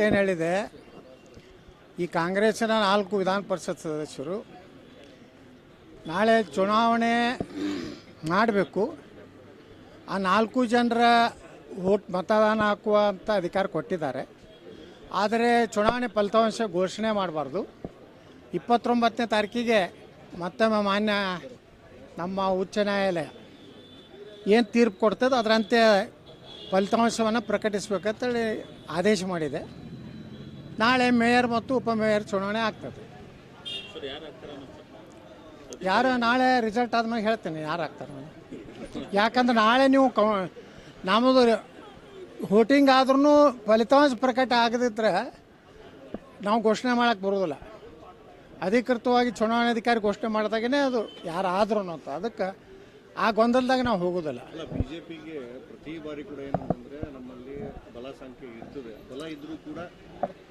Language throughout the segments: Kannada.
ಏನು ಹೇಳಿದೆ? ಈ ಕಾಂಗ್ರೆಸ್ಸಿನ ನಾಲ್ಕು ವಿಧಾನ ಪರಿಷತ್ ಸದಸ್ಯರು ನಾಳೆ ಚುನಾವಣೆ ಮಾಡಬೇಕು. ಆ ನಾಲ್ಕು ಜನರ ಓಟ್ ಮತದಾನ ಹಾಕುವಂಥ ಅಧಿಕಾರ ಕೊಟ್ಟಿದ್ದಾರೆ. ಆದರೆ ಚುನಾವಣೆ ಫಲಿತಾಂಶ ಘೋಷಣೆ ಮಾಡಬಾರ್ದು. ಇಪ್ಪತ್ತೊಂಬತ್ತನೇ ತಾರೀಕಿಗೆ ಮತ್ತೊಮ್ಮೆ ಮಾನ್ಯ ನಮ್ಮ ಉಚ್ಚ ನ್ಯಾಯಾಲಯ ಏನು ತೀರ್ಪು ಕೊಡ್ತದೆ ಅದರಂತೆ ಫಲಿತಾಂಶವನ್ನು ಪ್ರಕಟಿಸಬೇಕಂತೇಳಿ ಆದೇಶ ಮಾಡಿದೆ. ನಾಳೆ ಮೇಯರ್ ಮತ್ತು ಉಪಮೇಯರ್ ಚುನಾವಣೆ ಆಗ್ತದೆ. ಯಾರು ನಾಳೆ ರಿಸಲ್ಟ್ ಆದ್ಮೇಲೆ ಹೇಳ್ತೇನೆ ಯಾರು ಆಗ್ತಾರೆ ಯಾಕಂದ್ರೆ ನಾಳೆ ನೀವು ಕ ನಮ್ಮದು ವೋಟಿಂಗ್ ಆದ್ರೂ ಫಲಿತಾಂಶ ಪ್ರಕಟ ಆಗದಿದ್ರೆ ನಾವು ಘೋಷಣೆ ಮಾಡೋಕ್ಕೆ ಬರೋದಿಲ್ಲ. ಅಧಿಕೃತವಾಗಿ ಚುನಾವಣಾಧಿಕಾರಿ ಘೋಷಣೆ ಮಾಡಿದಾಗೇ ಅದು ಯಾರು ಆದ್ರೂ ಅಂತ. ಅದಕ್ಕೆ ಆ ಗೊಂದಲದಾಗ ನಾವು ಹೋಗೋದಿಲ್ಲ. ಅಲ್ಲ ಬಿಜೆಪಿಗೆ ಪ್ರತಿ ಬಾರಿ ಕೂಡ ಏನಂತಂದ್ರೆ ನಮ್ಮಲ್ಲಿ ಬಲ ಸಂಖ್ಯೆ ಇರ್ತದೆ. ಬಲ ಇದ್ರೂ ಕೂಡ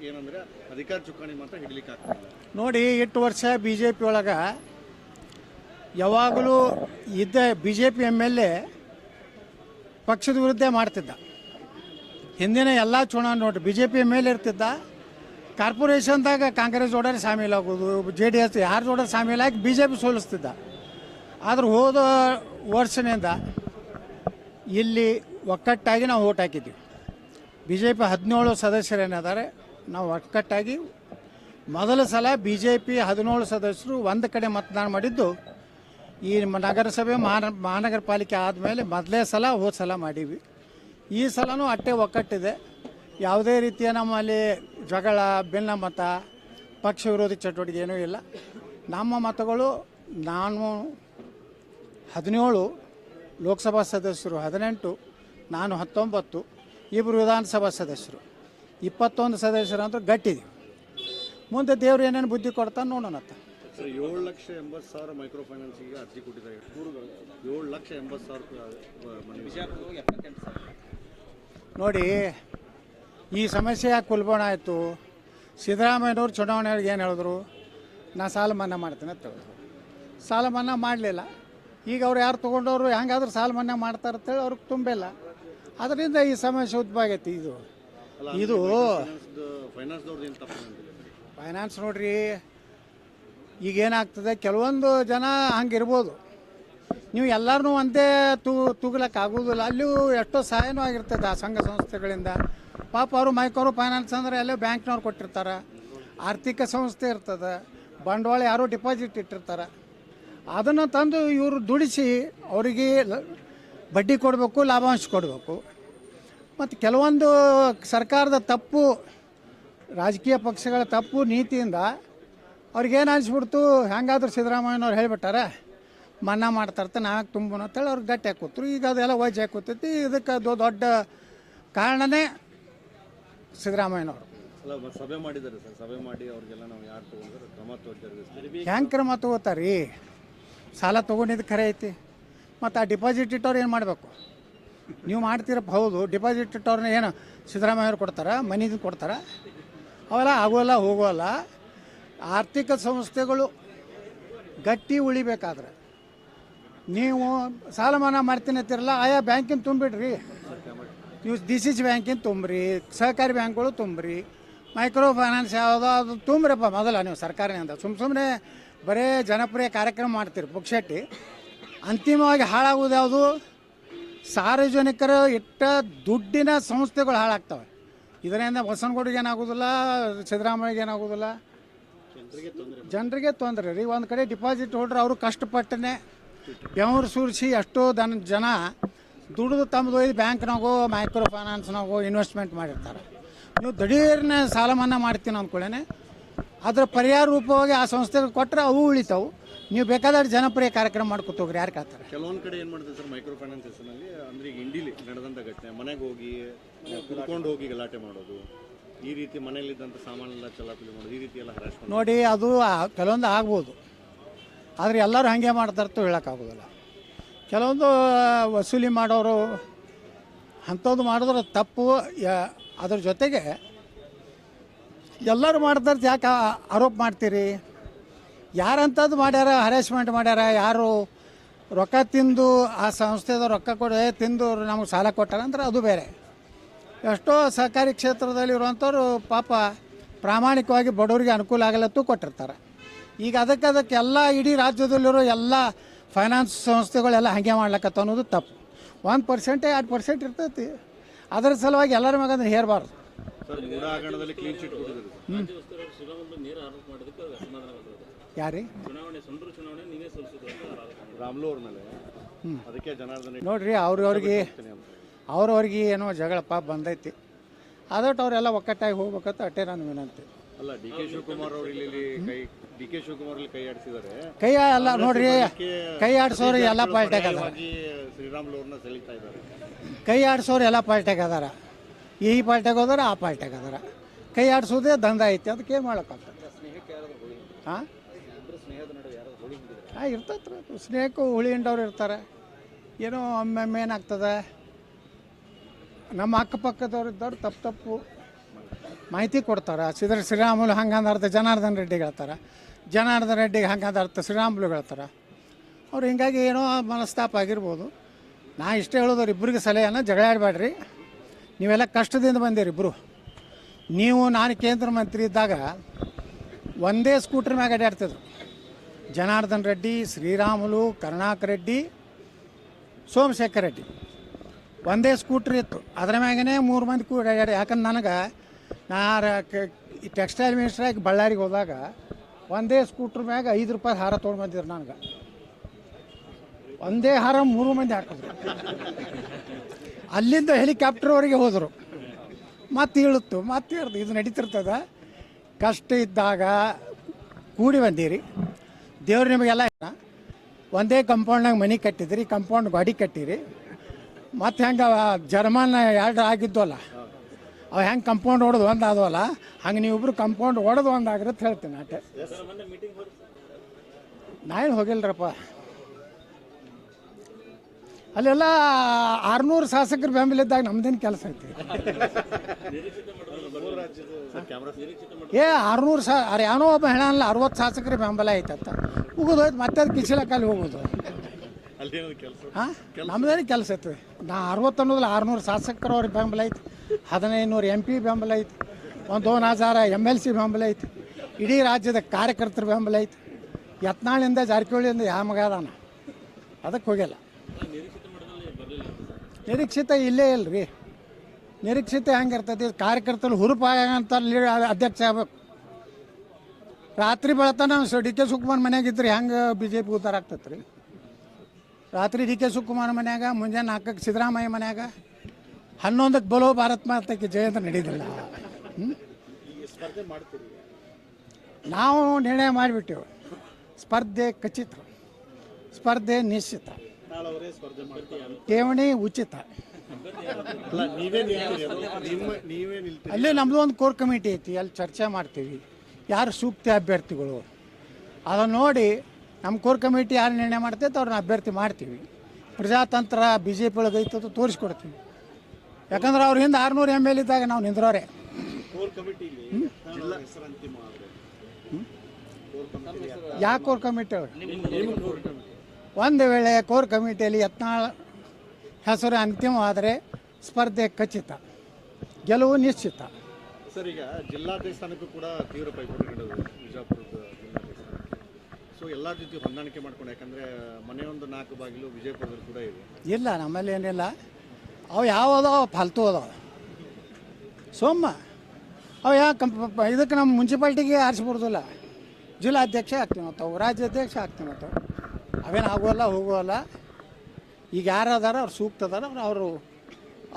ಏನಂದ್ರೆ ಅಧಿಕಾರ ಚುಕ್ಕಾಣಿ ಮಾತ್ರ ಹಿಡಲಿಕ್ಕೆ ಆಗ್ತಿಲ್ಲ ನೋಡಿ ಎಷ್ಟು ವರ್ಷ ಬಿ ಜೆ ಪಿ ಒಳಗೆ ಯಾವಾಗಲೂ ಇದ್ದ B J P M L A ಪಕ್ಷದ ವಿರುದ್ಧ ಮಾಡ್ತಿದ್ದ. ಹಿಂದಿನ ಎಲ್ಲ ಚುನಾವಣೆ ನೋಡಿ B J P M L ಇರ್ತಿದ್ದ. ಕಾರ್ಪೊರೇಷನ್ದಾಗ ಕಾಂಗ್ರೆಸ್ ಜೋಡರ್ ಶಾಮೀಲಾಗೋದು ಜೆ ಡಿ ಎಸ್ ಯಾರು ಜೋಡರ್ ಶಾಮೀಲಾಗಿ ಬಿ ಜೆ ಪಿ ಸೋಲಿಸ್ತಿದ್ದ. ಆದ್ರೆ ಹೋದ ವರ್ಷದಿಂದ ಇಲ್ಲಿ ಒಕ್ಕಟ್ಟಾಗಿ ನಾವು ಓಟ್ ಹಾಕಿದ್ವಿ ಬಿ ಜೆ ಪಿ ಹದಿನೇಳು ಸದಸ್ಯರೇನಿದ್ದಾರೆ, ನಾವು ಒಕ್ಕಟ್ಟಾಗಿ ಮೊದಲ ಸಲ ಬಿ ಜೆ ಪಿ ಹದಿನೇಳು ಸದಸ್ಯರು ಒಂದು ಕಡೆ ಮತದಾನ ಮಾಡಿದ್ದು, ಈ ನಗರಸಭೆ ಮಹಾನ ಮಹಾನಗರ ಪಾಲಿಕೆ ಆದಮೇಲೆ ಮೊದಲೇ ಸಲ ಹೋದ ಸಲ ಮಾಡೀವಿ ಈ ಸಲನೂ ಅಟ್ಟೆ ಒಕ್ಕಟ್ಟಿದೆ. ಯಾವುದೇ ರೀತಿಯ ನಮ್ಮಲ್ಲಿ ಜಗಳ ಭಿನ್ನಮತ ಪಕ್ಷ ವಿರೋಧಿ ಚಟುವಟಿಕೆ ಏನೂ ಇಲ್ಲ. ನಮ್ಮ ಮತಗಳು ನಾನು ಹದಿನೇಳು ಲೋಕಸಭಾ ಸದಸ್ಯರು ಹದಿನೆಂಟು ನಾನು ಹತ್ತೊಂಬತ್ತು ಇಬ್ಬರು ವಿಧಾನಸಭಾ ಸದಸ್ಯರು. ಇಪ್ಪತ್ತೊಂದು ಸದಸ್ಯರು ಅಂದ್ರೆ ಗಟ್ಟಿದೀವಿ ಮುಂದೆ ದೇವ್ರು ಏನೇನು ಬುದ್ಧಿ ಕೊಡ್ತಾನೆ ನೋಡೋಣ ಅಂತ. ಸರ್ ಏಳು ಲಕ್ಷ ಎಂಬತ್ತು ಸಾವಿರ ಮೈಕ್ರೋ ಫೈನಾನ್ಸಿಗೆ ಅರ್ಜಿ ಕೊಟ್ಟಿದ್ದಾರೆ. ಏಳು ಲಕ್ಷ ಎಂಬತ್ತು ಸಾವಿರ ನೋಡಿ ಈ ಸಮಸ್ಯೆ ಯಾಕೆ ಕುಲ್ಬೋಣ ಆಯಿತು? ಸಿದ್ದರಾಮಯ್ಯನವ್ರು ಚುನಾವಣೆಯವ್ರಿಗೆ ಏನು ಹೇಳಿದ್ರು? ನಾ ಸಾಲ ಮನ್ನಾ ಮಾಡ್ತೀನಿ ಅಂತ ಹೇಳಿದ್ರು. ಸಾಲ ಮನ್ನಾ ಮಾಡಲಿಲ್ಲ. ಈಗ ಅವ್ರು ಯಾರು ತೊಗೊಂಡವರು ಹೆಂಗಾದ್ರೂ ಸಾಲ ಮನ್ನಾ ಮಾಡ್ತಾರೆ ಅಂತೇಳಿ ಅವ್ರಿಗೆ ತುಂಬಿಲ್ಲ. ಅದರಿಂದ ಈ ಸಮಸ್ಯೆ ಉದ್ಭಾಗೈತಿ ಇದು. ಇದು ಫೈನಾನ್ಸ್ ನೋಡ್ರಿ ಈಗ ಏನಾಗ್ತದೆ ಕೆಲವೊಂದು ಜನ ಹಂಗಿರ್ಬೋದು. ನೀವು ಎಲ್ಲರನ್ನೂ ಒಂದೇ ತೂ ತೂಗ್ಲಕ್ಕೆ ಆಗೋದಿಲ್ಲ. ಅಲ್ಲಿಯೂ ಎಷ್ಟೋ ಸಹಾಯನೂ ಆಗಿರ್ತದೆ ಆ ಸಂಘ ಸಂಸ್ಥೆಗಳಿಂದ. ಪಾಪ ಅವರು ಮೈಕೋರು ಫೈನಾನ್ಸ್ ಅಂದರೆ ಎಲ್ಲೋ ಬ್ಯಾಂಕ್ನವ್ರು ಕೊಟ್ಟಿರ್ತಾರೆ. ಆರ್ಥಿಕ ಸಂಸ್ಥೆ ಇರ್ತದೆ. ಬಂಡವಾಳ ಯಾರೋ ಡಿಪಾಸಿಟ್ ಇಟ್ಟಿರ್ತಾರೆ. ಅದನ್ನು ತಂದು ಇವರು ದುಡಿಸಿ ಅವರಿಗೆ ಬಡ್ಡಿ ಕೊಡಬೇಕು ಲಾಭಾಂಶ ಕೊಡಬೇಕು. ಮತ್ತು ಕೆಲವೊಂದು ಸರ್ಕಾರದ ತಪ್ಪು ರಾಜಕೀಯ ಪಕ್ಷಗಳ ತಪ್ಪು ನೀತಿಯಿಂದ ಅವ್ರಿಗೇನು ಅನಿಸ್ಬಿಡ್ತು ಹೆಂಗಾದ್ರೂ ಸಿದ್ದರಾಮಯ್ಯನವ್ರು ಹೇಳಿಬಿಟ್ಟಾರೆ ಮನ್ನಾ ಮಾಡ್ತಾರತ್ತೆ ನಾಲ್ಕು ತುಂಬೋಣ ಅಂತೇಳಿ ಅವ್ರಿಗೆ ಗಟ್ಟಿ ಹಾಕೂತ್ರು ಈಗ ಅದೆಲ್ಲ ವಜ್ ಹಾಕೂತೈತಿ ಇದಕ್ಕೆ ಅದು ದೊಡ್ಡ ಕಾರಣನೇ ಸಿದ್ದರಾಮಯ್ಯನವರು. ಸಭೆ ಮಾಡಿದ್ದಾರೆ ಸರ್. ಸಭೆ ಮಾಡಿ ಅವ್ರಿಗೆಲ್ಲ ನಾವು ಯಾರು ತೊಗೊಂಡ್ರೆ ಕ್ರಮ ಹೆಂಗೆ ಕ್ರಮ ತಗೋತಾರ್ರಿ ಸಾಲ ತೊಗೊಂಡಿದ್ದು ಖರೆ ಐತಿ. ಮತ್ತು ಆ ಡಿಪಾಸಿಟ್ ಇಟ್ಟವ್ರು ಏನು ಮಾಡಬೇಕು? ನೀವು ಮಾಡ್ತೀರಪ್ಪ, ಹೌದು ಡಿಪಾಸಿಟ್ ಇಟ್ಟವ್ರನ್ನ ಏನು ಸಿದ್ದರಾಮಯ್ಯವ್ರು ಕೊಡ್ತಾರೆ, ಮನಿದು ಕೊಡ್ತಾರೆ, ಅವೆಲ್ಲ ಆಗೋಲ್ಲ, ಹೋಗೋಲ್ಲ. ಆರ್ಥಿಕ ಸಂಸ್ಥೆಗಳು ಗಟ್ಟಿ ಉಳಿಬೇಕಾದ್ರೆ. ನೀವು ಸಾಲ ಮನ್ನಾ ಮಾಡ್ತೀನಿ ಅಂತಿರಲ್ಲ, ಆಯಾ ಬ್ಯಾಂಕಿನ ತುಂಬಿಡ್ರಿ. ನೀವು ಡಿ ಸಿ ಸಿ ಬ್ಯಾಂಕಿನ ತುಂಬ್ರಿ, ಸಹಕಾರಿ ಬ್ಯಾಂಕ್ಗಳು ತುಂಬ್ರಿ. ಮೈಕ್ರೋ ಫೈನಾನ್ಸ್ ಯಾವುದೋ ಅದು ತುಂಬ್ರಪ್ಪ ಮೊದಲ ನೀವು ಸರ್ಕಾರದಿಂದ ಸುಮ್ಮ ಸುಮ್ಮನೆ ಬರೇ ಜನಪ್ರಿಯ ಕಾರ್ಯಕ್ರಮ ಮಾಡ್ತೀರಿ ಪುಕ್ಷಟ್ಟಿ ಅಂತಿಮವಾಗಿ ಹಾಳಾಗೋದು ಯಾವುದು? ಸಾರ್ವಜನಿಕರು ಇಟ್ಟ ದುಡ್ಡಿನ ಸಂಸ್ಥೆಗಳು ಹಾಳಾಗ್ತವೆ. ಇದರಿಂದ ಬಸವನಗೌಡಿಗೆ ಏನಾಗೋದಿಲ್ಲ ಸಿದ್ದರಾಮಯ್ಯಗೆ ಏನಾಗೋದಿಲ್ಲ ಜನರಿಗೆ ತೊಂದರೆ ರೀ. ಒಂದು ಕಡೆ ಡಿಪಾಸಿಟ್ ಹೋಲ್ಡ್ರ್ ಅವರು ಕಷ್ಟಪಟ್ಟನೆ ಬೆವರು ಸುರಿಸಿ ಎಷ್ಟೋ ಜನ ದುಡಿದು ತಮ್ಮದು ಒಯ್ದು ಬ್ಯಾಂಕ್ನಾಗೋ ಮೈಕ್ರೋ ಫೈನಾನ್ಸ್ನಾಗೋ ಇನ್ವೆಸ್ಟ್ಮೆಂಟ್ ಮಾಡಿರ್ತಾರೆ. ನೀವು ದಡೀರ್ನ ಸಾಲ ಮನ್ನಾ ಮಾಡ್ತೀನಿ ಅಂದ್ಕೊಳ್ಳೇನೆ. ಅದರ ಪರಿಹಾರ ರೂಪವಾಗಿ ಆ ಸಂಸ್ಥೆಗೆ ಕೊಟ್ಟರೆ ಅವು ಉಳಿತಾವು. ನೀವು ಬೇಕಾದ್ರೆ ಜನಪ್ರಿಯ ಕಾರ್ಯಕ್ರಮ ಮಾಡ್ಕೊತೋಗ್ರಿ ಯಾರು ಕೇಳ್ತಾರೆ ಕೆಲವೊಂದು ಕಡೆ ಏನು ಮಾಡ್ತಾರೆ ಸರ್ ಮೈಕ್ರೋ ಫೈನಾನ್ಸ್ ಹೆಸರಿನಲ್ಲಿ ಅಂದ್ರೆ ಈಗ ಇಂಡಿಲಿ ನಡೆದಂಥ ಘಟನೆ ಮನೆಗೆ ಹೋಗಿ ಕುಡ್ಕೊಂಡು ಹೋಗಿ ಗಲಾಟೆ ಮಾಡೋದು ಈ ರೀತಿ ಮನೆಯಲ್ಲಿದ್ದಂಥ ಸಾಮಾನೆಲ್ಲ ಚಲಾಪಿಲಿ ಮಾಡೋದು ಈ ರೀತಿ ಎಲ್ಲ ಹರಾಶ್ ನೋಡಿ ಅದು ಆ- ಕೆಲವೊಂದು ಆಗ್ಬೋದು. ಆದರೆ ಎಲ್ಲರೂ ಹಾಗೆ ಮಾಡ್ತಾರತ್ತು ಹೇಳೋಕ್ಕಾಗೋದಿಲ್ಲ. ಕೆಲವೊಂದು ವಸೂಲಿ ಮಾಡೋರು ಅಂಥದ್ದು ಮಾಡಿದ್ರೆ ತಪ್ಪು ಅದ್ರ ಜೊತೆಗೆ ಎಲ್ಲರೂ ಮಾಡ್ತಾರೆ ಯಾಕೆ ಆರೋಪ ಮಾಡ್ತೀರಿ? ಯಾರಂಥದ್ದು ಮಾಡ್ಯಾರ ಹರಾಸ್ಮೆಂಟ್ ಮಾಡ್ಯಾರ, ಯಾರು ರೊಕ್ಕ ತಿಂದು ಆ ಸಂಸ್ಥೆದ ರೊಕ್ಕ ಕೊಡೇ ತಿಂದು ನಮಗೆ ಸಾಲ ಕೊಟ್ಟಾರ ಅಂದ್ರೆ ಅದು ಬೇರೆ. ಎಷ್ಟೋ ಸಹಕಾರಿ ಕ್ಷೇತ್ರದಲ್ಲಿ ಇರುವಂಥವ್ರು ಪಾಪ ಪ್ರಾಮಾಣಿಕವಾಗಿ ಬಡವರಿಗೆ ಅನುಕೂಲ ಆಗಲತ್ತು ಕೊಟ್ಟಿರ್ತಾರೆ. ಈಗ ಅದಕ್ಕೆ ಅದಕ್ಕೆ ಎಲ್ಲ ಇಡೀ ರಾಜ್ಯದಲ್ಲಿರೋ ಎಲ್ಲ ಫೈನಾನ್ಸ್ ಸಂಸ್ಥೆಗಳೆಲ್ಲ ಹಾಗೆ ಮಾಡ್ಲಕ್ಕತ್ತ ಅನ್ನೋದು ತಪ್ಪು. ಒಂದು ಪರ್ಸೆಂಟೇ ಎರಡು ಪರ್ಸೆಂಟ್ ಇರ್ತೈತಿ. ಅದರ ಸಲುವಾಗಿ ಎಲ್ಲರ ಮಗ ಅದನ್ನು ಹೇರಬಾರ್ದು. ಯಾರಿ? ನೋಡ್ರಿ ಅವ್ರವ್ರಿಗೆ. ಅವ್ರವ್ರಿಗೆ ಏನೋ ಜಗಳಪ್ಪ ಬಂದೈತಿ. ಅದಟ್ಟು ಅವರೆಲ್ಲ ಒಕ್ಕಟ್ಟಾಗಿ ಹೋಗ್ಬೇಕಂತ ಅಟ್ಟೆ ನಾನು ವಿನಂತಿ. ಅಲ್ಲ ಡಿ ಕೆ ಶಿವಕುಮಾರ್ ಅವರು ಇಲ್ಲಿ ಕೈ ಡಿ ಕೆ ಶಿವಕುಮಾರ್ ಇಲ್ಲಿ ಕೈ ಆಡಿಸಿದ್ದಾರೆ. ಕೈ ಅಲ್ಲ ನೋಡ್ರಿ ಕೈ ಆಡ್ಸೋರು ಎಲ್ಲ ಪಾಲ್ಟ್ಯಾಗ ಅದಾರ. ಶ್ರೀರಾಮ್ಲು ಅವ್ರನ್ನ ಸೆಳೀತಾ ಇದ್ದಾರೆ. ಕೈ ಆಡ್ಸೋರು ಎಲ್ಲ ಪಾಲ್ಟ್ಯಾಗ ಅದಾರ. ಈ ಪಾಲ್ಟ್ಯಾಗ ಹೋದಾರ ಆ ಪಾಲ್ಟ್ಯಾಗ ಅದಾರ. ಕೈ ಆಡ್ಸೋದೇ ದಂಧ ಐತಿ ಅದಕ್ಕೆ ಏನು ಮಾಡೋಕ್ಕಾಗ್ತದೆ? ಹಾಂ? ಹಾಂ ಇರ್ತೈತ್ರಿ ಸ್ನೇಹಕ್ಕೂ ಹುಳಿ ಹಿಂಡವ್ರು ಇರ್ತಾರೆ. ಏನೋ ಒಮ್ಮೊಮ್ಮೆ ಏನಾಗ್ತದೆ? ನಮ್ಮ ಅಕ್ಕಪಕ್ಕದವ್ರು ಇದ್ದವ್ರು ತಪ್ಪು ತಪ್ಪು. ಮಾಹಿತಿ ಕೊಡ್ತಾರೆ. ಸಿದ್ರ ಶ್ರೀರಾಮುಲು ಹಂಗಂದ ಅರ್ಥ ಜನಾರ್ದನ್ ರೆಡ್ಡಿ ಹೇಳ್ತಾರೆ. ಜನಾರ್ದನ್ ರೆಡ್ಡಿಗೆ ಹಂಗಂದ ಅರ್ಥ ಶ್ರೀರಾಮುಲು ಹೇಳ್ತಾರೆ. ಅವ್ರು ಹಿಂಗಾಗಿ ಏನೋ ಮನಸ್ತಾಪ ಆಗಿರ್ಬೋದು. ನಾ ಇಷ್ಟೇ ಹೇಳೋದವ್ರು ಇಬ್ಬರಿಗೆ ಸಲಹೆಯನ್ನು ಜಗಳ ಆಡಬೇಡ್ರಿ. ನೀವೆಲ್ಲ ಕಷ್ಟದಿಂದ ಬಂದಿರಿ ಇಬ್ಬರು ನೀವು, ನಾನು ಕೇಂದ್ರ ಮಂತ್ರಿ ಇದ್ದಾಗ ಒಂದೇ ಸ್ಕೂಟ್ರ್ ಮ್ಯಾಗ ಅಡ್ಡಾಡ್ತಿದ್ರು ಜನಾರ್ದನ್ ರೆಡ್ಡಿ, ಶ್ರೀರಾಮುಲು, ಕರುಣಾಕರ್ ರೆಡ್ಡಿ, ಸೋಮಶೇಖರ್ ರೆಡ್ಡಿ. ಒಂದೇ ಸ್ಕೂಟ್ರ್ ಇತ್ತು. ಅದರ ಮ್ಯಾಗನೇ ಮೂರು ಮಂದಿ ಕೂಡ ಯಾಕಂದ್ರೆ ನನಗೆ ನಾ ಟೆಕ್ಸ್ಟೈಲ್ ಮಿನಿಸ್ಟ್ರಾಗಿ ಬಳ್ಳಾರಿಗೆ ಹೋದಾಗ ಒಂದೇ ಸ್ಕೂಟ್ರ್ ಮ್ಯಾಗ ಐದು ರೂಪಾಯಿ ಹಾರ ತೊಗೊಂಡು ಬಂದಿದ್ರು ನನಗೆ. ಒಂದೇ ಹಾರ ಮೂರು ಮಂದಿ ಹಾಕಿದ್ರು. ಅಲ್ಲಿಂದ ಹೆಲಿಕಾಪ್ಟರ್ವರೆಗೆ ಹೋದರು. ಮತ್ತೆ ಇಳುತ್ತು, ಮತ್ತೆ ಇಳ್ದು, ಇದು ನಡೀತಿರ್ತದ. ಕಷ್ಟ ಇದ್ದಾಗ ಕೂಡಿ ಬಂದೀರಿ. ದೇವ್ರು ನಿಮಗೆಲ್ಲ. ಒಂದೇ ಕಂಪೌಂಡ್ನಾಗ ಮನೆ ಕಟ್ಟಿದ್ರಿ ಕಂಪೌಂಡ್ ಗಾಡಿ ಕಟ್ಟಿರಿ. ಮತ್ತು ಹೆಂಗೆ ಜರ್ಮನ್ ಎರಡು ಆಗಿದ್ವಲ್ಲ ಅವು ಹೆಂಗೆ ಕಂಪೌಂಡ್ ಹೊಡೆದು ಒಂದು ಆದವಲ್ಲ ಹಂಗೆ ನೀವಿಬ್ರು ಕಂಪೌಂಡ್ ಹೊಡೆದು ಒಂದು ಆಗಿರತ್ತೆ ಹೇಳ್ತೀನಿ ಅಟ್ಟೆ ನಾ ಏನು ಹೋಗಿಲ್ರಪ್ಪ? ಅಲ್ಲೆಲ್ಲ ಆರ್ನೂರು ಶಾಸಕರ ಬೆಂಬಲ ಇದ್ದಾಗ ನಮ್ದೇನು ಕೆಲಸ ಐತಿ? ಏ ಆರ್ನೂರು ಸಾ ಅರೆ ಯಾವನೋ ಒಬ್ಬ ಹೇಳಲ್ಲ ಅರವತ್ತು ಶಾಸಕರ ಬೆಂಬಲ ಐತಂತ. ಹೋಗೋದು ಮತ್ತೆ ಅದು ಕಿಸಿಲಕ್ಕಲ್ಲಿ ಹೋಗೋದು. ಹಾಂ ನಮ್ದೇನು ಕೆಲಸ ಐತಿ? ನಾ ಅರವತ್ತು ಅನ್ನೋದಿಲ್ಲ ಆರುನೂರು ಶಾಸಕರು ಅವ್ರಿಗೆ ಬೆಂಬಲ ಐತಿ. ಹದಿನೈದು ನೂರು ಎಂ ಪಿ ಬೆಂಬಲ ಐತಿ, ಒಂದು ದೋನ್ ಹಜಾರ ಎಂ ಎಲ್ ಸಿ ಬೆಂಬಲ ಐತಿ, ಇಡೀ ರಾಜ್ಯದ ಕಾರ್ಯಕರ್ತರ ಬೆಂಬಲ ಐತಿ. ಯತ್ನಾಳಿಂದ ಜಾರಕಿಹೊಳಿಯಿಂದ ಯಾವ ಮಗ ಅದಾನ? ಅದಕ್ಕೆ ಹೋಗಿಲ್ಲ ನಿರೀಕ್ಷಿತ ಇಲ್ಲೇ ಇಲ್ರಿ. ನಿರೀಕ್ಷಿತ ಹೆಂಗಿರ್ತೈತಿ ಕಾರ್ಯಕರ್ತರು ಹುರುಪಾಗಂತ ಅಧ್ಯಕ್ಷ ಆಗ್ಬೇಕು. ರಾತ್ರಿ ಬೆಳತನ ಡಿ ಕೆ ಶಿವಕುಮಾರ್ ಮನ್ಯಾಗಿದ್ರಿ ಹೆಂಗೆ ಬಿ ಜೆ ಪಿ ಉದ್ಧಾರ ಆಗ್ತೈತ್ರಿ? ರಾತ್ರಿ ಡಿ ಕೆ ಶಿವಕುಮಾರ್ ಮನ್ಯಾಗ, ಮುಂಜಾನೆ ನಾಲ್ಕಕ್ಕೆ ಸಿದ್ದರಾಮಯ್ಯ ಮನ್ಯಾಗ ಹನ್ನೊಂದಕ್ಕೆ ಬಲೋ ಭಾರತ್ ಮಾತಕ್ಕೆ ನಡೀದಿಲ್ಲ. ಹ್ಮ್? ಸ್ಪರ್ಧೆ ಮಾಡ್ತೀರಿ ನಾವು ನಿರ್ಣಯ ಮಾಡಿಬಿಟ್ಟೆವು. ಸ್ಪರ್ಧೆ ಖಚಿತ, ಸ್ಪರ್ಧೆ ನಿಶ್ಚಿತ. ಠೇವಣಿ ಉಚಿತ. ಅಲ್ಲ ನಮ್ಮದು ಒಂದು ಕೋರ್ ಕಮಿಟಿ ಐತಿ, ಅಲ್ಲಿ ಚರ್ಚೆ ಮಾಡ್ತೀವಿ. ಯಾರು ಸೂಕ್ತ ಅಭ್ಯರ್ಥಿಗಳು? ಅದನ್ನು ನೋಡಿ ನಮ್ಮ ಕೋರ್ ಕಮಿಟಿ ಯಾರು ನಿರ್ಣಯ ಮಾಡ್ತೈತೆ ಅವ್ರನ್ನ ಅಭ್ಯರ್ಥಿ ಮಾಡ್ತೀವಿ. ಪ್ರಜಾತಂತ್ರ ಬಿ ಜೆ ಪಿ ಒಳಗೆ ಐತದು ತೋರಿಸ್ಕೊಡ್ತೀವಿ. ಯಾಕಂದ್ರೆ ಅವ್ರ ಹಿಂದೆ ಆರುನೂರು ಎಂ ಎಲ್ ಇದ್ದಾಗ ನಾವು ನಿಂದ್ರವ್ರೆ ಕೋರ್ ಕಮಿಟಿಲಿ ಜಿಲ್ಲಾ ಹೆಸರು ಅಂತಿಮ ಆದ್ರೆ ಯಾಕೆ ಕೋರ್ ಕಮಿಟಿ ಒಂದು ವೇಳೆ ಕೋರ್ ಕಮಿಟಿಯಲ್ಲಿ ಯತ್ನಾಳ್ ಹೆಸರು ಅಂತಿಮವಾದರೆ ಸ್ಪರ್ಧೆ ಖಚಿತ ಗೆಲುವು ನಿಶ್ಚಿತ. ಸರ್ ಈಗ ಜಿಲ್ಲಾ ದೇವಸ್ಥಾನಕ್ಕೂ ಕೂಡ ತೀವ್ರ ಪೈಪೋಟಿ ನಡೆದು ವಿಜಯಪುರದ ಜಿಲ್ಲಾಧ್ಯಕ್ಷ ಸೊ ಎಲ್ಲ ಜೊತೆ ಹೊಂದಾಣಿಕೆ ಮಾಡ್ಕೊಂಡು ಯಾಕಂದ್ರೆ ಮನೆಯೊಂದು ನಾಲ್ಕು ಬಾಗಿಲು ವಿಜಯಪುರದಲ್ಲಿ ಕೂಡ ಇದೆ. ಇಲ್ಲ ನಮ್ಮಲ್ಲಿ ಏನಿಲ್ಲ. ಅವು ಯಾವ ಅದಾವ ಫಾಲ್ತು ಅದಾವ. ಸೋಮ ಅವು ಯಾಕೆ ಕಂಪ್ ಇದಕ್ಕೆ ನಮ್ಮ ಮುನ್ಸಿಪಾಲ್ಟಿಗೆ ಆರಿಸ್ಬಿಡ್ದಿಲ್ಲ ಜಿಲ್ಲಾಧ್ಯಕ್ಷ ಆಗ್ತೀವಿ ಮತ್ತವು ರಾಜ್ಯಾಧ್ಯಕ್ಷ ಆಗ್ತೀವಿ ಮತ್ತು ಅವೇನು ಆಗೋಲ್ಲ ಹೋಗೋಲ್ಲ. ಈಗ ಯಾರು ಅದಾರ ಅವ್ರು ಸೂಕ್ತ ಅದಾರ ಅವ್ರು ಅವರು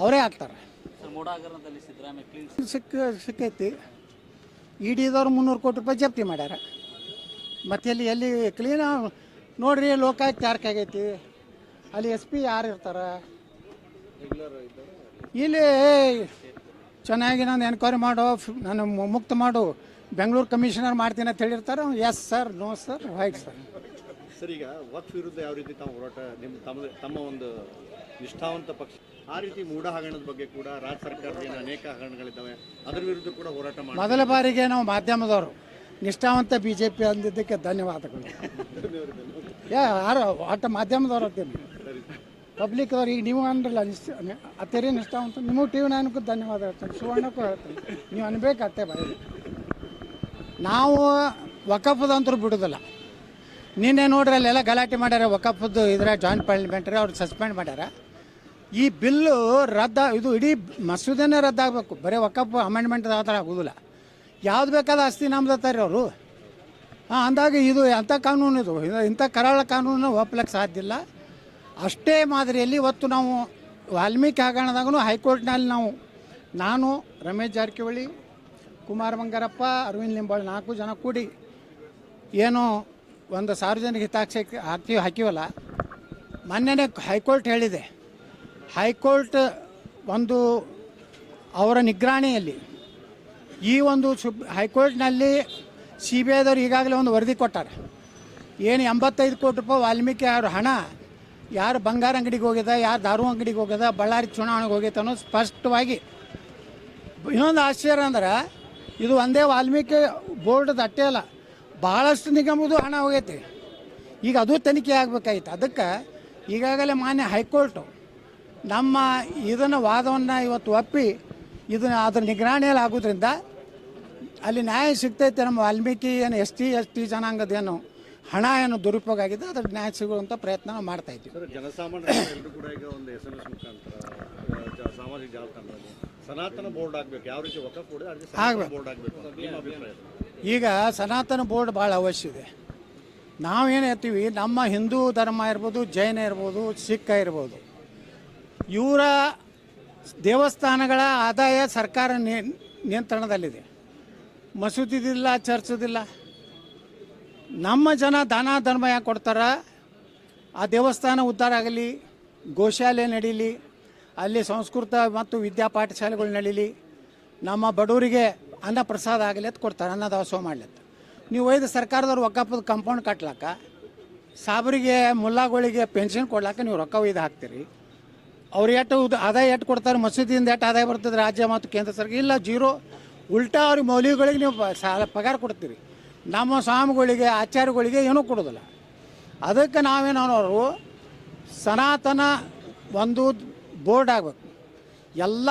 ಅವರೇ ಆಗ್ತಾರೆ. ಸಿಕ್ಕ ಸಿಕ್ಕೈತಿ. ಇಡಿದವ್ರು ಮುನ್ನೂರು ಕೋಟಿ ರೂಪಾಯಿ ಜಪ್ತಿ ಮಾಡ್ಯಾರ. ಮತ್ತೆ ಎಲ್ಲಿ ಎಲ್ಲಿ ಕ್ಲೀನ್ ನೋಡ್ರಿ ಲೋಕಾಯುಕ್ತ ಯಾರ್ಕ್ ಆಗೈತಿ? ಅಲ್ಲಿ ಎಸ್ ಪಿ ಯಾರು ಇರ್ತಾರೆ? ಇಲ್ಲಿ ಚೆನ್ನಾಗಿ ನಾನು ಎನ್ಕ್ವೈರಿ ಮಾಡೋ ನಾನು ಮುಕ್ತ ಮಾಡು. ಬೆಂಗಳೂರು ಕಮಿಷನರ್ ಮಾಡ್ತೀನಿ ಅಂತ ಹೇಳಿರ್ತಾರೆ. Yes sir no sir wait sir sir ಈಗ ವಕ್ಫ್ ವಿರುದ್ಧ ಯಾವ ರೀತಿ ತಾವು ಹೋರಾಟ ನಿಮ್ಮ ತಮ್ಮ ತಮ್ಮ ಒಂದು ನಿಷ್ಠಾವಂತ ಪಕ್ಷ ಆ ರೀತಿ ಮೂಢ ಹಗರಣದ ಬಗ್ಗೆ ಕೂಡ ರಾಜ್ಯ ಸರ್ಕಾರದ ಅನೇಕ ಹಗರಣಗಳಿದ್ದಾವೆ. ಅದರ ವಿರುದ್ಧ ಕೂಡ ಹೋರಾಟ ಮಾಡಿ ಮೊದಲ ಬಾರಿಗೆ ನಾವು ಮಾಧ್ಯಮದವರು ನಿಷ್ಠಾವಂತ ಬಿ ಜೆ ಪಿ ಅಂದಿದ್ದಕ್ಕೆ ಧನ್ಯವಾದಗಳು. ಯಾ ಯಾರು ಆಟ ಮಾಧ್ಯಮದವ್ರು ಅಂತೀನಿ. ಪಬ್ಲಿಕ್ ಅವ್ರು ಈಗ ನೀವು ಅಂದ್ರಲ್ಲ ನಿಶ್ಚ ಅತ್ತೇರಿ ಅಂತ ನಿಮಗೆ ಟಿ ವಿ ನೈನ್ಗೂ ಧನ್ಯವಾದ ಹೇಳ್ತೀನಿ. ಸುವರ್ಣಕ್ಕೂ ಹೇಳ್ತೀನಿ. ನೀವು ಅನ್ಬೇಕು ಅತ್ತೆ ಬಾಯಿ ನಾವು ವಕಫದಂತರೂ ಬಿಡೋದಿಲ್ಲ. ನಿನ್ನೆ ನೋಡ್ರಿ ಅಲ್ಲೆಲ್ಲ ಗಲಾಟೆ ಮಾಡ್ಯಾರ, ವಕಫದ್ದು ಇದ್ರೆ ಜಾಯಿಂಟ್ ಪಾರ್ಲಿಮೆಂಟ್ರಿ ಅವ್ರು ಸಸ್ಪೆಂಡ್ ಮಾಡ್ಯಾರ. ಈ ಬಿಲ್ಲು ರದ್ದ, ಇದು ಇಡೀ ಮಸೂದೆನೇ ರದ್ದಾಗಬೇಕು. ಬರೀ ವಕಫ್ ಅಮೆಂಡ್ಮೆಂಟ್ ಥರ ಆಗೋದಿಲ್ಲ. ಯಾವ್ದು ಬೇಕಾದ ಆಸ್ತಿ ನಮ್ದತ್ತಾರೆ ಅವರು. ಹಾಂ, ಅಂದಾಗ ಇದು ಅಂಥ ಕಾನೂನು ಇದು? ಇದು ಇಂಥ ಕರಾಳ ಕಾನೂನು ಒಪ್ಪಲಿಕ್ಕೆ ಸಾಧ್ಯ ಇಲ್ಲ. ಅಷ್ಟೇ ಮಾದರಿಯಲ್ಲಿ ಇವತ್ತು ನಾವು ವಾಲ್ಮೀಕಿ ಹಗರಣದಾಗೂ ಹೈಕೋರ್ಟ್ನಲ್ಲಿ ನಾವು, ನಾನು, ರಮೇಶ್ ಜಾರಕಿಹೊಳಿ, ಕುಮಾರ್ ಬಂಗಾರಪ್ಪ ಅರವಿಂದ್ ಲಿಂಬಾಳ್ ನಾಲ್ಕು ಜನ ಕೂಡಿ ಏನು ಒಂದು ಸಾರ್ವಜನಿಕ ಹಿತಾಕ್ಷಿ ಹಾಕ್ತೀವಿ ಹಾಕಿವಲ್ಲ, ಮೊನ್ನೆನೇ ಹೈಕೋರ್ಟ್ ಹೇಳಿದೆ. ಹೈಕೋರ್ಟ್ ಒಂದು ಅವರ ನಿಗ್ರಾಣಿಯಲ್ಲಿ ಈ ಒಂದು ಸುಪ್ ಹೈಕೋರ್ಟ್ನಲ್ಲಿ ಸಿ ಬಿ ಐದವ್ರು ಈಗಾಗಲೇ ಒಂದು ವರದಿ ಕೊಟ್ಟಾರೆ. ಏನು ಎಂಬತ್ತೈದು ಕೋಟಿ ರೂಪಾಯಿ ವಾಲ್ಮೀಕಿ ಅವ್ರ ಹಣ ಯಾರು ಬಂಗಾರ ಅಂಗಡಿಗೆ ಹೋಗ್ಯದ, ಯಾರು ದಾರು ಅಂಗಡಿಗೆ ಹೋಗ್ಯದ, ಬಳ್ಳಾರಿ ಚುನಾವಣೆಗೆ ಹೋಗ್ಯದ ಅನ್ನೋದು ಸ್ಪಷ್ಟವಾಗಿ. ಇನ್ನೊಂದು ಆಶ್ಚರ್ಯ ಅಂದ್ರೆ, ಇದು ಒಂದೇ ವಾಲ್ಮೀಕಿ ಬೋರ್ಡ್ದು ಅಟ್ಟೆ ಅಲ್ಲ ಭಾಳಷ್ಟು ನಿಗಮದು ಹಣ ಹೋಗೈತಿ. ಈಗ ಅದು ತನಿಖೆ ಆಗಬೇಕಾಯಿತು. ಅದಕ್ಕೆ ಈಗಾಗಲೇ ಮಾನ್ಯ ಹೈಕೋರ್ಟು ನಮ್ಮ ಇದನ್ನು ವಾದವನ್ನು ಇವತ್ತು ಒಪ್ಪಿ ಇದನ್ನು ಅದ್ರ ನಿಗ್ರಹಣೆಯಲ್ಲಿ ಆಗೋದ್ರಿಂದ ಅಲ್ಲಿ ನ್ಯಾಯ ಸಿಗ್ತೈತೆ ನಮ್ಮ ವಾಲ್ಮೀಕಿ ಏನು ಎಸ್ ಟಿ ಎಸ್ ಟಿ ಜನಾಂಗದ ಹಣ ಏನು ದುರುಪಯೋಗ ಆಗಿದೆ ಅದ್ರ ನ್ಯಾಯ ಸಿಗುವಂಥ ಪ್ರಯತ್ನ ನಾವು ಮಾಡ್ತಾ ಇದ್ವಿ ಸರ್ ಜನಸಾಮಾನ್ಯರು ಎಲ್ಲರೂ ಕೂಡ ಈಗ ಒಂದು ಎಸ್ ಎಂ ಎಸ್ ಮುಖಾಂತರ ಆ, ಜ- ಸಾಮಾಜಿಕ ಜಾಲತಾಣದಲ್ಲಿ ಸನಾತನ ಬೋರ್ಡ್ ಆಗ್ಬೇಕು. ಯಾವ ರೀತಿ ವಕಫ್ ಬೋರ್ಡ್ ಅದೇ ಸನಾತನ ಆಗ್ಬೇಕು. ಬೋರ್ಡ್ ಆಗಬೇಕು ನಿಮ್ಮ ಅಭಿಪ್ರಾಯ. ಈಗ ಸನಾತನ ಬೋರ್ಡ್ ಭಾಳ ಅವಶ್ಯ ಇದೆ. ನಾವೇನು ಹೇಳ್ತೀವಿ ನಮ್ಮ ಹಿಂದೂ ಧರ್ಮ ಇರ್ಬೋದು ಜೈನ ಇರ್ಬೋದು ಸಿಖ್ ಇರ್ಬೋದು. ಇವರ ದೇವಸ್ಥಾನಗಳ ಆದಾಯ ಸರ್ಕಾರ ನಿಯ- ನಿಯಂತ್ರಣದಲ್ಲಿದೆ. ಮಸೂದಿದಿಲ್ಲ ಚರ್ಚದಿಲ್ಲ. ನಮ್ಮ ಜನ ದಾನ ಧರ್ಮ ಯಾಕೆ ಕೊಡ್ತಾರ? ಆ ದೇವಸ್ಥಾನ ಉದ್ಧಾರ ಆಗಲಿ, ಗೋಶಾಲೆ ನಡೀಲಿ, ಅಲ್ಲಿ ಸಂಸ್ಕೃತ ಮತ್ತು ವಿದ್ಯಾ ಪಾಠಶಾಲೆಗಳು ನಡೀಲಿ, ನಮ್ಮ ಬಡವರಿಗೆ ಅನ್ನ ಪ್ರಸಾದ ಆಗಲಿ ಅಂತ ಕೊಡ್ತಾರೆ, ಅನ್ನದಾಸೋಹ ಮಾಡ್ಲತ್ತ ನೀವು ಒಯ್ದು ಸರ್ಕಾರದವ್ರು ಒಕ್ಕಪ್ಪದ ಕಂಪೌಂಡ್ ಕಟ್ಲಾಕ, ಸಾಬರಿಗೆ, ಮುಲ್ಲಾಗಳಿಗೆ ಪೆನ್ಷನ್ ಕೊಡ್ಲಾಕ ನೀವು ರೊಕ್ಕ ಒಯ್ದು ಹಾಕ್ತೀರಿ. ಅವ್ರು ಎಷ್ಟು ಆದಾಯ ಎಷ್ಟು ಕೊಡ್ತಾರೆ, ಮಸೀದಿಯಿಂದ ಎಷ್ಟು ಆದಾಯ ಬರ್ತದೆ, ರಾಜ್ಯ ಮತ್ತು ಕೇಂದ್ರ ಸರ್ಕಾರ? ಇಲ್ಲ, ಜೀರೋ. ಉಲ್ಟಾ ಅವ್ರಿಗೆ ಮೌಲ್ಯಗಳಿಗೆ ನೀವು ಸಾಲ, ಪಗಾರ ಕೊಡ್ತೀರಿ. ನಮ್ಮ ಸ್ವಾಮಿಗಳಿಗೆ, ಆಚಾರ್ಯಗಳಿಗೆ ಏನೂ ಕೊಡೋದಿಲ್ಲ ಅದಕ್ಕೆ ನಾವೇನವರು ಸನಾತನ ಒಂದು ಬೋರ್ಡ್ ಆಗಬೇಕು. ಎಲ್ಲ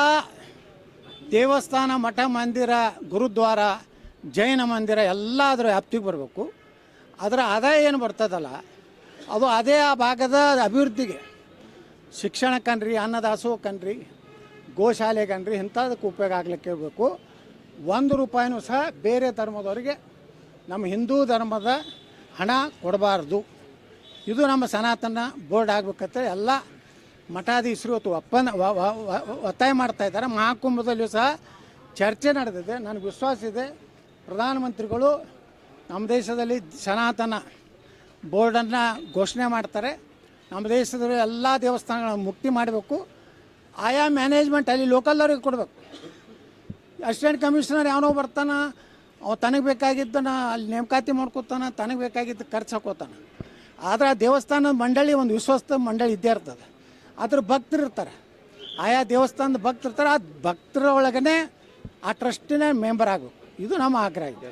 ದೇವಸ್ಥಾನ, ಮಠ, ಮಂದಿರ, ಗುರುದ್ವಾರ, ಜೈನ ಮಂದಿರ ಎಲ್ಲ ಅದರ ವ್ಯಾಪ್ತಿಗೆ ಬರಬೇಕು. ಅದರ ಆದಾಯ ಏನು ಬರ್ತದಲ್ಲ, ಅದು ಅದೇ ಆ ಭಾಗದ ಅಭಿವೃದ್ಧಿಗೆ. ಶಿಕ್ಷಣ ಕನ್ರಿ ಅನ್ನದಾಸೋ ಕನ್ರಿ ಗೋಶಾಲೆ ಕನ್ರಿ ಇಂಥದಕ್ಕೆ ಉಪಯೋಗ ಆಗ್ಲಿಕ್ಕೆ ಇರಬೇಕು ಒಂದು ರೂಪಾಯಿನೂ ಸಹ ಬೇರೆ ಧರ್ಮದವರಿಗೆ ನಮ್ಮ ಹಿಂದೂ ಧರ್ಮದ ಹಣ ಕೊಡಬಾರ್ದು. ಇದು ನಮ್ಮ ಸನಾತನ ಬೋರ್ಡ್ ಆಗ್ಬೇಕಂತ ಎಲ್ಲ ಮಠಾಧೀಶರು ಅಥವಾ ಒಪ್ಪಂದ ಒತ್ತಾಯ ಮಾಡ್ತಾ ಇದ್ದಾರೆ. ಮಹಾಕುಂಭದಲ್ಲಿಯೂ ಸಹ ಚರ್ಚೆ ನಡೆದಿದೆ. ನನಗೆ ವಿಶ್ವಾಸ ಇದೆ. ಪ್ರಧಾನಮಂತ್ರಿಗಳು ನಮ್ಮ ದೇಶದಲ್ಲಿ ಸನಾತನ ಬೋರ್ಡನ್ನು ಘೋಷಣೆ ಮಾಡ್ತಾರೆ. ನಮ್ಮ ದೇಶದಲ್ಲಿ ಎಲ್ಲ ದೇವಸ್ಥಾನಗಳನ್ನು ಮುಕ್ತಿ ಮಾಡಬೇಕು. ಆಯಾ ಮ್ಯಾನೇಜ್ಮೆಂಟ್ ಅಲ್ಲಿ ಲೋಕಲ್ದವ್ರಿಗೆ ಕೊಡಬೇಕು. ಅಸಿಸ್ಟೆಂಟ್ ಕಮಿಷನರ್ ಯಾವನೋ ಬರ್ತಾನ ಅವ ತನಗೆ ಬೇಕಾಗಿದ್ದನ್ನ ಅಲ್ಲಿ ನೇಮಕಾತಿ ಮಾಡ್ಕೊತಾನ, ತನಗೆ ಬೇಕಾಗಿದ್ದು ಖರ್ಚು ಹಾಕೋತಾನೆ. ಆದರೆ ಆ ದೇವಸ್ಥಾನದ ಮಂಡಳಿ ಒಂದು ವಿಶ್ವಸ್ತ ಮಂಡಳಿ ಇದ್ದೇ ಇರ್ತದೆ. ಅದ್ರ ಭಕ್ತರು ಇರ್ತಾರೆ. ಆಯಾ ದೇವಸ್ಥಾನದ ಭಕ್ತರು ಇರ್ತಾರೆ. ಆ ಭಕ್ತರ ಒಳಗನೆ ಆ ಟ್ರಸ್ಟಿನ ಮೆಂಬರ್ ಆಗಬೇಕು. ಇದು ನಮ್ಮ ಆಗ್ರಹ ಇದೆ.